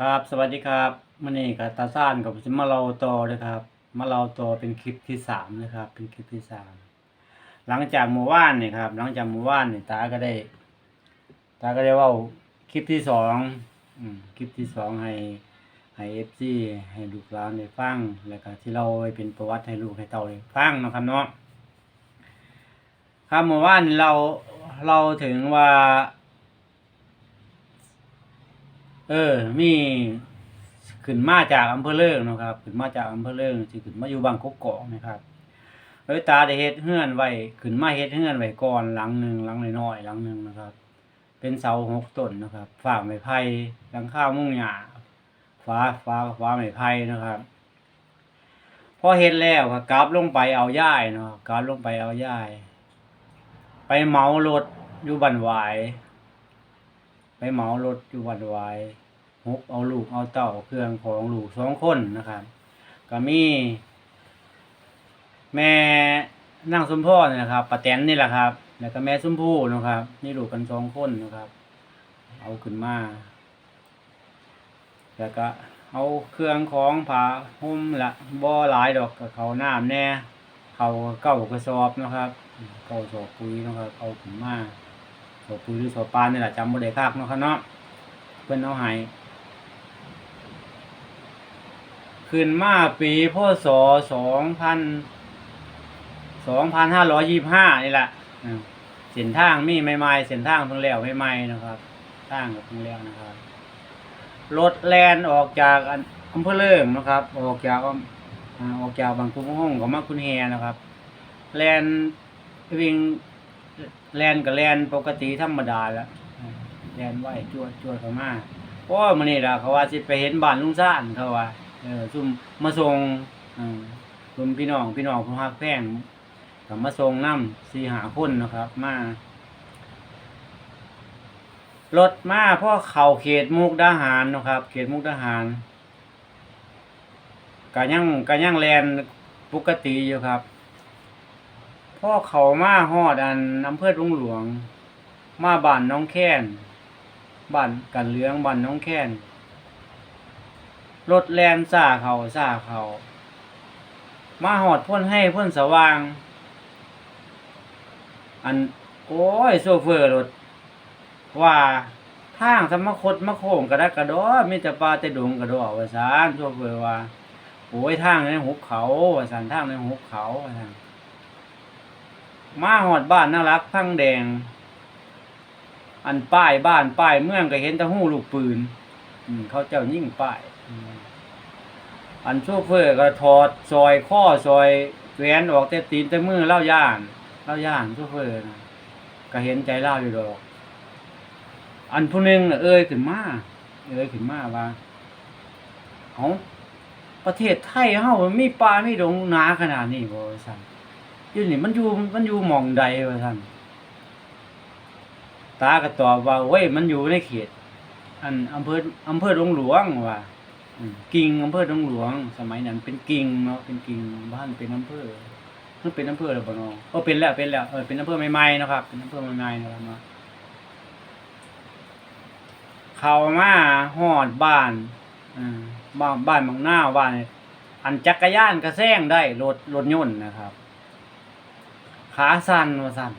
ครับสวัสดีครับมื่อนี้กับตาซ่านกับมาเราต่อเลยครับ มาเราต่อเป็นคลิปที่สามนะครับ เป็นคลิปที่สามหลังจากหมู่ว่านเนี่ยครับ หลังจากหมู่ว่านเนี่ยตาก็ได้ ตาก็ได้เว่าคลิปที่สองคลิปที่สองให้ให้เอฟซีให้ลูกหลานได้ฟังแล้วก็ที่เราเป็นประวัติให้ลูกให้เต่าได้ฟังนะครับเนาะครับหมู่ว่านเราเราถึงว่า เออ มีขึ้นมาจากอำเภอเลิงนะครับขึ้นมาจากอำเภอเลิงสิขึ้นมาอยู่บางกกอกนะครับเอ้ยตาได้เฮ็ดเฮือนไว้ขึ้นมาเฮ็ดเฮือนไว้ก่อนหลังหนึ่งหลังน้อยๆหลังหนึ่งนะครับ เป็นเสาหกต้นนะครับฝาไม้ไผ่หลังคาวมุ่งหญ้าฟ้าฟ้าฟ้าไม้ไผ่นะครับพอเฮ็ดแล้วก็กลับลงไปเอาย่ายเนาะกลับลงไปเอาย่าย ไปเหมารถอยู่บันหวาย ไปเหมารถอยู่วัดวาย ฮบเอาลูกเอาเต่าเครื่องของลูกสองคนนะครับ ก็มี แม่นั่งสมพ่อนี่นะครับป้าแตนนี่แหละครับ แล้วก็แม่สมพู่นะครับ นี่ลูกกันสองคนนะครับ เอาขึ้นมาแล้วก็เอาเครื่องของผ้าห่มละบ่หลายดอกกับเขาน้ำแน่เขาเก้ากระสอบนะครับเก้าสอบปุ๋ยนะครับเอาขึ้นมาสอบปุ๋ยหรือสอบปานนี่แหละจำบ่ได้คักนะครับเนาะเพิ่อนเอาให้ ขึ้นมาปีพศสองพันสองพันห้าร้อยยี่ห้านี่แหละเส้นทางมีใหม่ๆเส้นทางเพิ่งแล้วใหม่ๆนะครับทางก็เพิ่งแล้วนะครับรถแลนออกจากอำเภอเลิงนะครับ ออกจากออกจากบางกุ้งห้องก็มาคุณแฮนะครับ แลนวิ่งแลนกับแลนปกติธรรมดาแล้วแลนไหวจวดจวดเขามาเพราะว่ามื้อนี้ล่ะเขาว่าสิไปเห็นบ้านลุงซ่านเขาว่า เออซุ่มมาส่งอืมซุ่มพี่น้องพี่น้องผู้ฮักแพงก็มาส่งน้ำ4 5คนนะครับ มารถมาพราะเข้าเขตมุกดาหารนะครับ เขตมุกดาหารก็ยังก็ยังแลนปกติอยู่ครับพ่อเขามาฮอดอันอำเภอลุงหลวง มาบ้านน้องแค้นบ้านกันเหลืองบ้านน้องแค้น รถแลนซ่าเขาซ่าเขามาหอดพ่นให้พ่นสว่าง อัน โอ้ยโซเฟอร์รถ ว่าทางสมคดมะโค้งกระดักกระดอมีแต่ปลาแต่ดงกระดอว่าซานโซเฟอร์ว่าโอ้ยทางในหุบเขาว่าซานทางในหุบเขาว่าซานมาหอดบ้านน่ารักพังแดง อันป้ายบ้านป้ายเมืองก็เห็นแต่หู้ลูกปืนเขาเจ้ายิ่งป้าย อันโชเฟอร์ก็ถอดซอยข้อซอยแหวนออกแต่ตีนแต่มือเล่าย่านเล่าย่านโชเฟอร์นะก็เห็นใจเล่าอยู่ดอก อันผู้หนึงน่ะเอ้ยขึ้นมาเอ้ยขึ้นมาว่าเอาประเทศไทยเฮามันมีป่ามีดงนาขนาดนี้บ่ซั่นอยู่นี่มันอยู่มันอยู่หมองใดวะท่านตาก็ตอบว่าเว้ยมันอยู่ในเขต อันอำเภออำเภอดงหลวงว่ะ กิ่งอำเภอดงหลวง สมัยนั้น เป็นกิ่งเนาะเป็นกิ่งบ้านเป็นอำเภอมันเป็นอำเภอแล้วบ่เนาะเออเป็นแล้วเป็นแล้วเออเป็นอำเภอใหม่ๆนะครับ เป็นอำเภอใหม่ๆนะครับเนาะเข้ามาฮอดบ้านอ่าบ้านบ้านบางหน้าบ้านอันจักรยานก็แซงได้รถรถยนต์นะครับ ขาสั่นว่าสั่น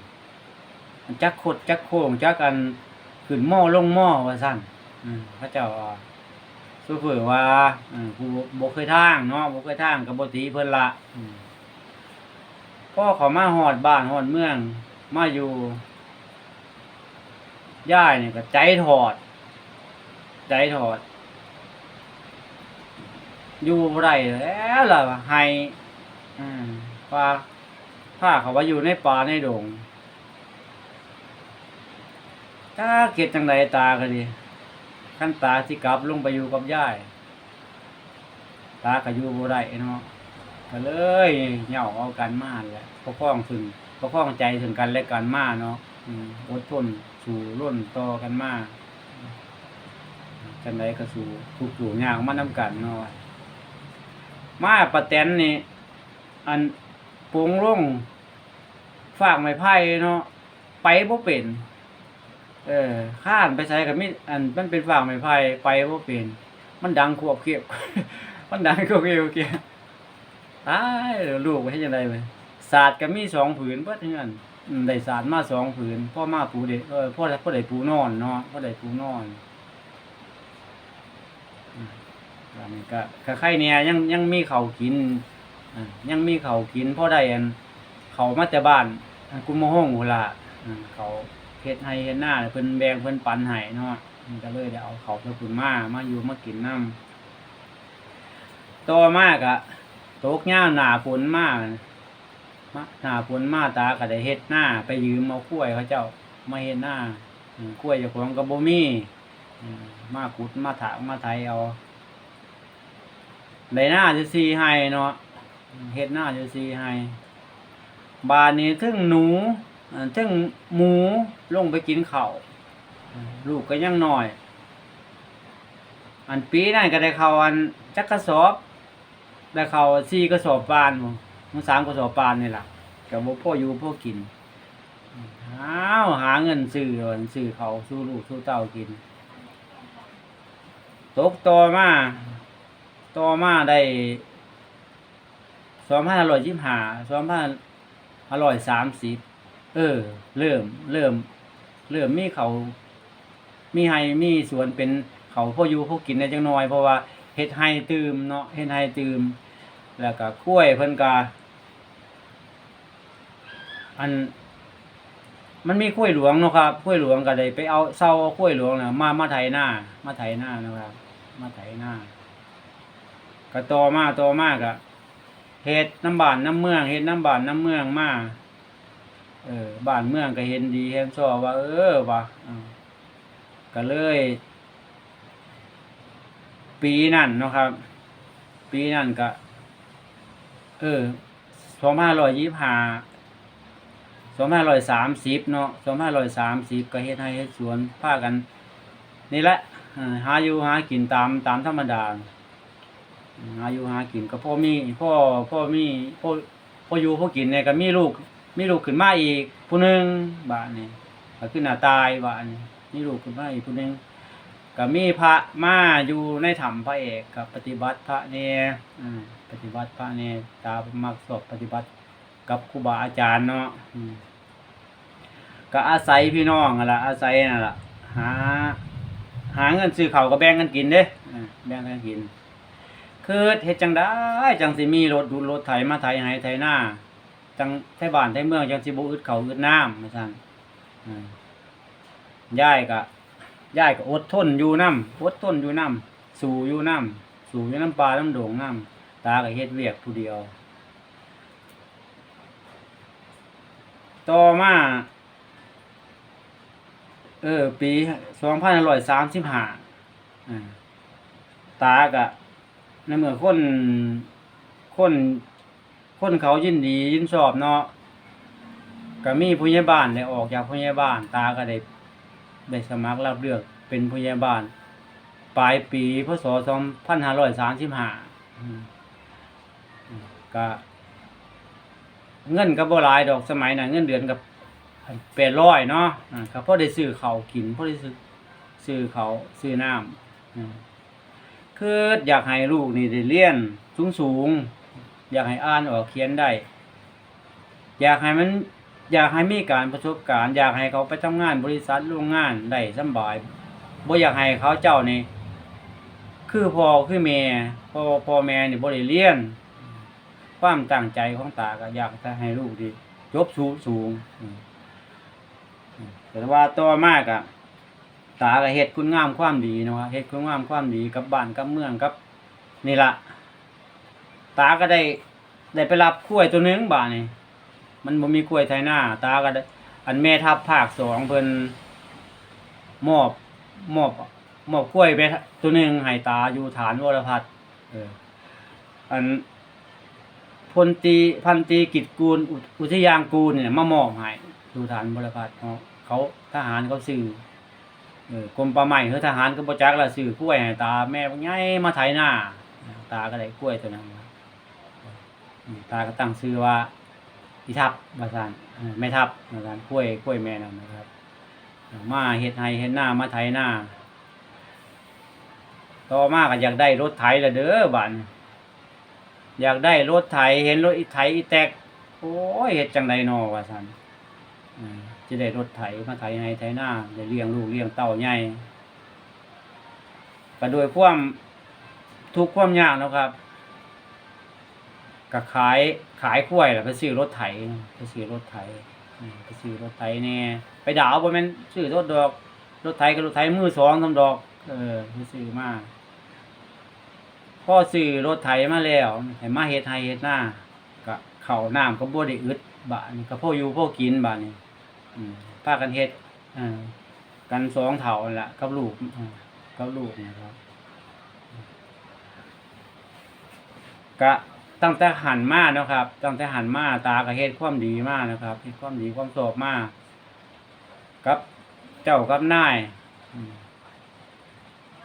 จักขดจักโค้งจักกันขึ้นหม้อลงหม้อว่าสั่นพระเจ้าว่า ซูเฟอร์ว่าอืมผู้บ่เคยทางเนาะบ่เคยทางก็บ่ตีเพิ่นละอืมพ่อเขามาฮอดบ้านฮอดเมือง มาอยู่ย่ายนี่ยก็ใจถอด ใจถอด อยู่ได้แล้วล่ะให้อืมว่าถ้าเขาว่าอยู่ในป่าในดงถ้าเกิดจังไดตาก็ดี ขั้นตาที่กลับลงไปอยู่กับยาย ตาก็อยู่บ่ได้เนาะก็เลยเหย่าเอากันมาแหละประคองถึงประคองใจถึงกันและกันมาเนาะอดทนสู่ร่นต่อกันมาจังไดก็สู่ทุกสู่ยากมานํกันเนาะมาประแตนนี่อันปรุงลงฝากไม้ไผ่เนาะไปบ่เป็น เออข้านไปใช้กับมิอันมันเป็นฝากไม้ไผ่ไปบ่เป็นมันดังควบเคียบมันดังควบเคียบเคียบตายลูกไปเฮ็ดจังไดไปศาสตร์ก็มีสองผืนเบิดเฮือนอืมได้ศาสตร์มาสองผืนพ่อมาปูเด็กเออพ่อพ่อได้ปูนอนเนาะพ่อได้ปูนอนอันนี้ก็ก็ใครเนี่ยยังยังมีข้าวกินยังมีข้าวกินพ่อได้อันเขามาแต่บ้านกุมโมห้องพุ่นล่ะอ่าเขา เฮ็ดให้เฮ็ดหน้าเพิ่นแบ่งเพิ่นปันให้เนาะมันก็เลยได้เอาเขาไปปุ่นมามาอยู่มากินน้ำต่อมากอะตกย่าหนาฝนมากมาหนาฝนมาตาก็ได้เฮ็ดหน้า ไปยืมเอากล้วยเขาเจ้ามาเฮ็ดหน้าอืมกล้วยจ้าของก็บ่มีมาขุดมาถางมาไถเอาได้หน้าจะซีให้เนาะเฮ็ดหน้าจะซีให้บานนี้ถึงหนู อ่าถึงหมูลงไปกินข้าวอืมลูกก็ยังน้อย อันปีนั่นก็ได้เข้าอันจักกระสอบได้เข้าสี่กระสอบปานบ่มันสามกระสอบปานนี่ล่ะก็บ่พออยู่พอกินอ้าวหาเงินซื้ออันซื้อเขาวสู้ลูกสู้เต้ากิน ตกต่อมาต่อมาได้สองพันอร่อยยี่ห้าสองพันอร่อยสามสิบ เออ เริ่ม เริ่ม เริ่มมีเขามีไฮมีสวนเป็นเขาพ่ออยู่พ่อกินได้จังน้อยเพราะว่าเฮ็ดไฮตืมเนาะเฮ็ดไฮตืมแล้วก็กล้วยเพิ่นก็อัน มันมีกล้วยหลวงเนาะครับกล้วยหลวงก็ได้ไปเอาเซาเอากล้วยหลวงน่ะมามาไถหน้า มาไถหน้านะครับ มาไถหน้าก็ต่อมาต่อมากะเฮ็ดน้ำบานน้ำเมืองเฮ็ดน้ำบานน้ำเมืองมา เออบ้านเมืองก็เห็นดีเห็นชอบว่า เออว่าอ่าก็เลย ปีนั่นเนาะครับ ปีนั่นก็เออสองพันร้อยยี่ห้าสองพันร้อยสามสิบเนาะสองพันร้อยสามสิบก็เฮ็ดให้เฮ็ดสวนพากัน นี่แหละหาอยู่หากินตามตามธรรมดาหาอยู่หากินก็พ่อมีพ่อพ่อมีพ่อพ่ออยู่พ่อกินเนี่ยก็มีลูก มีลูกขึ้นมาอีกผู้หนึ่งบาดนี่ก็ขึ้นหน้าตายบาดนี่มีลูกคุณพระอีกคนหนึ่งก็มีพระมาอยู่ในถ้ำพระเอกกับปฏิบัติพระเนี่ยปฏิบัติพระเนี่ยตามมักสอบปฏิบัติกับครูบาอาจารย์เนาะก็อาศัยพี่น้องนั่นล่ะอาศัยนั่นล่ะหา หาเงินซื้อเขาก็แบ่งกันกินเด้แบ่งกันกิน คือเฮ็ดจังได้จังสิมีรถดูรถไถมาไถให้ไถหน้า จังไถบ้านไถเมืองจังสิบ่อึดเขาอึดน้ำว่าซั่นอืมยายก็ย่ายก็อดทนอยู่น้ำอดทนอยู่น้ำสู่อยู่น้ำสู่อยู่น้ำปลาน้ำโด่งน้ำตาก็เฮ็ดเวียกผู้เดียว ต่อมาเออ ปีสองพันร้อยสามสิบห้าตาก็ในเมื่อคนคน คนเขายินดียินชอบเนาะก็มีผู้ใหญ่บ้านได้ออกจากผู้ใหญ่บ้าน ตาก็ได้ได้สมัครรับเลือกเป็นผู้ใหญ่บ้าน ปลายปีพศสองพันห้าร้อยสามสิบห้าก็เงินก็บ่หลายดอกสมัยนั้นเงินเดือนกับแปดร้อยเนาะอ่าก็พอได้ซื้อเขากินพอได้ซื้อซื้อเขาซื้อน้ำคืออยากให้ลูกนี่ได้เรียนสูงสูง อยากให้อ่านออกเขียนได้ อยากให้มัน อยากให้มีการประสบการณ์ อยากให้เขาไปทำงานบริษัทโรงงานได้สบายบ่อยากให้เขาเจ้านี่คือพ่อคือแม่พ่อพ่อแม่นี่บ่ได้เรียน ความตั้งใจของตาก็อยากจะให้ลูกดีจบสูงสูงแต่ว่าต่อมากอะตาก็เฮ็ดคุณงามความดีเนาะเฮ็ดคุณงามความดีกับบ้านกับเมืองกับนี่ละ ตาก็ได้ได้ไปรับกล้วยตัวหนึงบ่านี่มันบ่มีกล้วยไทยหน้า ตาก็ได้ อันแม่ทัพภาคสองเพิ่นมอบมอบมอบกล้วยไปตัวหนึงให้ตาอยู่ฐานวรพัฒน์เออ อันพลตีพันตีกิจกูลอุอุทยางกูลเนี่ยมามอบให้อยู่ฐานวรพัฒน์เขาเขาทหารเขาซื้อเออกรมป่าไม้คือทหารก็บ่จักละซื้อกล้วยให้ตาแม่บ่ใหญ่มาไถนาตาก็ได้กล้วยตัวนั้น ตาก็ตั้งชื่อว่าอีทับมาซานแม่ทับมาซานกล้วยกล้วยแม่นั่นนะครับมาเฮ็ดไห้เฮ็ดหน้ามาไถหน้า ต่อมาก็อยากได้รถไถละเด้อบันอยากได้รถไถเห็นรถอีไถอีแตกโอ้ยเฮ็ดจังไดนอว่าซั่นจะได้รถไถมาไถให้ไถหน้าได้เลี้ยงลูกเลี้ยงเต้าใหญ่ก็โดวยความทุกข์ความยากนะครับ ก็ขายขายกล้วยแล้วไปซื้อรถไถไปซื้อรถไถไปซื้อรถไถแน่ไปดาวบ่แม่นซื้อรถดอกรถไถก็รถไถมือสองทำดอก เออไปซื้อมาพอซื้อรถไถมาแล้วให้มาเฮ็ดให้เฮ็ดหน้าก็ข้าน้ำก็บ่ได้อึดบานี้ก็พ่ออยู่พ่อกินบาดนี้อืมพากันเฮ็ดอ่ากันสองเฒ่าละกับลูกกับลูกนะครับก็ ตั้งแต่หันมาเนาะครับ ตั้งแต่หันมาตาก็เฮ็ดความดีมากนะครับเฮ็ดความดีความชอบมากกับเจ้ากับนาย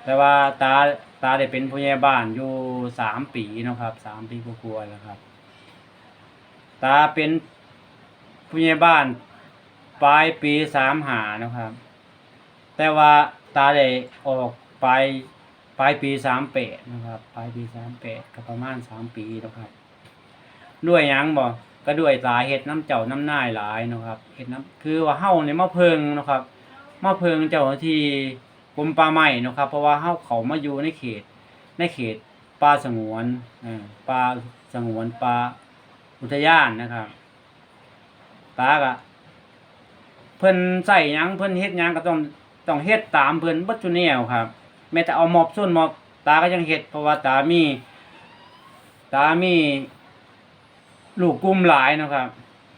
แต่ว่าตาตาได้เป็นผู้ใหญ่บ้านอยู่สามปีเนาะครับสามปีกว่าๆแล้วครับ ตาเป็นผู้ใหญ่บ้านปลายปีสามหานะครับ แต่ว่าตาได้ออกปลายป ลายปีสามแปดนะครับปลายปีสามแปดก็ประมาณสามปีนะครับ ด้วยหยังบ่ก็ด้วยสาเห็ดน้ำเจ้าน้ำนายหลายเนาะครับเห็ดน้ำคือว่าเฮาเนี่ยมาเพิงเนาะครับมาเพิงเจ้าหน้าที่กรมป่าไม้เนาะครับ เพราะว่าเฮาเขามาอยู่ในเขต ในเขตป่าสงวนเออป่าสงวนป่าอุทยานนะครับตากะเพิ่นใส่หยังเพิ่นเฮ็ดหยังก็ต้องต้องเฮ็ดตามเพิ่นเบัดซุแนวครับ แม้แต่เอาหมอบส่วนหมอบตาก็ยังเฮ็ดเพราะว่าตามี ตามี ลูกกลุ่มหลายนะครับ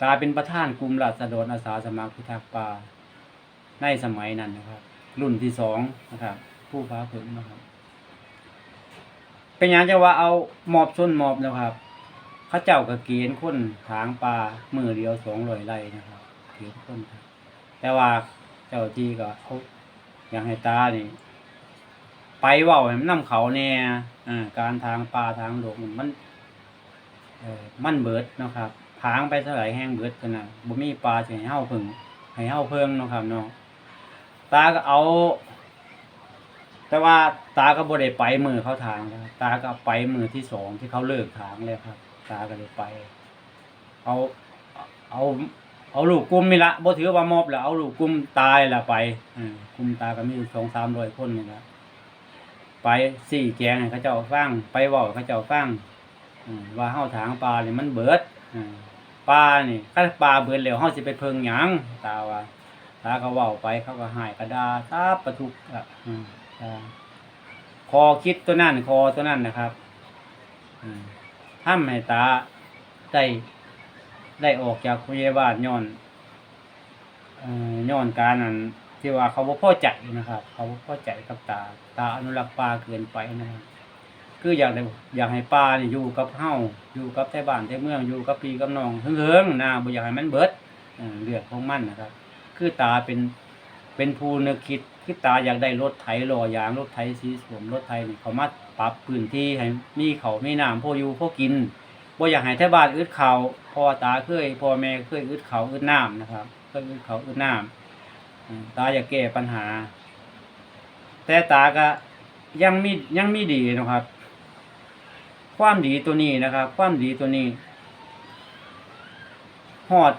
ตาเป็นประธานกลุ่มราษฎรอาสาสมัครพิทักษ์ป่าในสมัยนั้นนะครับ รุ่นที่สองนะครับ ผู้ฟ้าผลนะครับ เป็นหยังจะว่าเอาหมอบส่วนหมอบนะครับเขาเจ้าก็เกณฑ์คนทางปลามือเดียวสองร้อยไร่นะครับเกณฑ์คนแต่ว่าเจ้าจีก็เขาอยากให้ตานี่ ไปเว่าให้มันนำเขาแน่อ่าการทางปลาทางหลวงมันเออมันเบิดนะครับทางไปเท่าไหร่แห้งเบิดกันนะบ่มีปลาสิให้เฮาเพิ่งให้เฮาเพิ่งนะครับเนาะตาก็เอา แต่ว่าตาก็บ่ได้ไปมือเขาทางครับตาก็ไปมือที่สองที่เขาเลิกทางแล้วครับ ตาก็เลยไปเอาเอา เอาลูกกลุ่มนี่ละบ่ถือว่ามอบแล้วเอาลูกกุมตายละไปอืมกลุ่มตาก็มีสองสามร้อยคนนี่ละ ไปสี่แจงให้เขาเจ้าฟังไปเว้าให้เขาเจ้าฟังว่าเฮาถางปลาเนี่ยมันเบิดปลานี่ถ้าปลาเบิดแล้วเฮาสิไปเพิงหยังตาว่าตาก็เว้าไปเขาก็หายกระดาตาประทุกอะคอคิดตัวนั่นคอตัวนั่นนะครับอืมให้ตาได้ได้ออกจากพยาบาลย้อนย้อนการนั้น ที่ว่าเขาบ่พอใจนะครับ เขาบ่พอใจกับตา ตาอนุรักษ์ป่าเกินไปนะครับ คืออยากได้อยากให้ป่าเนี่ยอยู่กับเฮาอยู่กับแทบ้านแท้เมืองอยู่กับพี่กับน้องเฮิงๆนะบ่อยากให้มันเบิดเออเลือกของมันนะครับ คือตาเป็นเป็นผู้นึกคิดคือตาอยากได้รถไถลอยางรถไถสีสวมรถไถนี่เขามาปรับพื้นที่ให้มีเขามีน้ำพออยู่พอกินบ่อยากให้แทบ้านอึดเขาพ่อตาเคยพ่อแม่เคยอึดเขาอึดน้ำนะครับเคยอึดเขาอึดน้ำ ตาอยากแก้ปัญหา แต่ตาก็ยังมียังมีดีนะครับ ความดีตัวนี้นะครับ ความดีตัวนี้ฮอด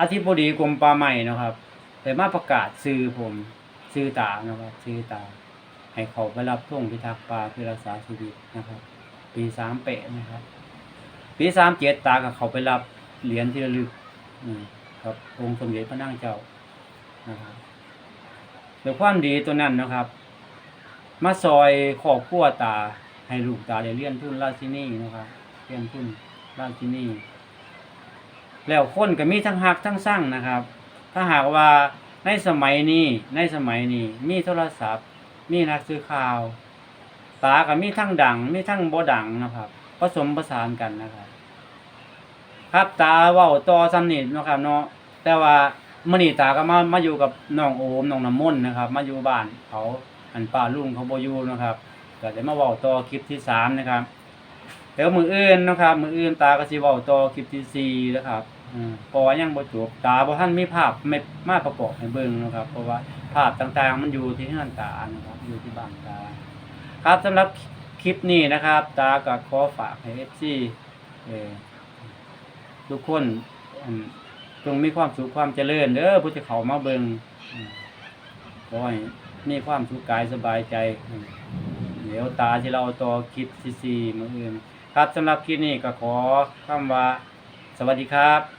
อธิบดีกรมป่าไม้นะครับแต่มาประกาศซื้อผมซื้อตานะครับซื้อตา ให้เขาไปรับท่วงพิทักษ์ป่าเพื่อรักษาชีวิตนะครับ ปีสามเปะนะครับ ปีสามเจ็ดตากับเขาไปรับเหรียญที่ระลึกครับองค์สมเด็จพระนางเจ้า นะครับโดยความดีตัวนั้นนะครับ มาซอยขอบขั้วตา ให้ลูกตาได้เรียนทุนราชินีนะครับเรียนทุนราชินีแล้วคนก็มีทั้งหักทั้งสร้างนะครับ ถ้าหากว่าในสมัยนี้ในสมัยนี้มีโทรศัพท์ มีนักซื้อข่าว ตาก็มีทั้งดัง มีทั้งบ่ดังนะครับผสมผสานกันนะครับ ครับตาว้าต่อซ้ำนี่เนะครับเนาะแต่ว่า มื้อนี้ตาก็มามาอยู่กับน้องโอมน้องน้ำมนต์นะครับ มาอยู่บ้านเขาอันป้าลุงเขาโบอยู่นะครับก็ได้มาเว้าต่อคลิปที่สามนะครับแล้วมืออื่นนะครับ มืออื่นตาก็สิเว้าต่อคลิปที่สี่นะครับอืมเพราะว่ายังบ่จบตาบ่ทันมีภาพไม่มาประกอบให้เบิ่งนะครับ เพราะว่าภาพต่างๆ มันอยู่ที่เฮือนตานะครับอยู่ที่บ้านตา ครับสำหรับคลิปนี้นะครับ ตาก็ขอฝากให้ FC เออทุกคนอืม จงมีความสุขความเจริญเด้อผู้ที่เขามาเบิงอืมขอให้มีความสุขกายสบายใจ เดี๋ยวตาที่เราต่อคลิปซีซีมืออื่น ครับสำหรับคลิปนี้ก็ขอคำว่า สวัสดีครับ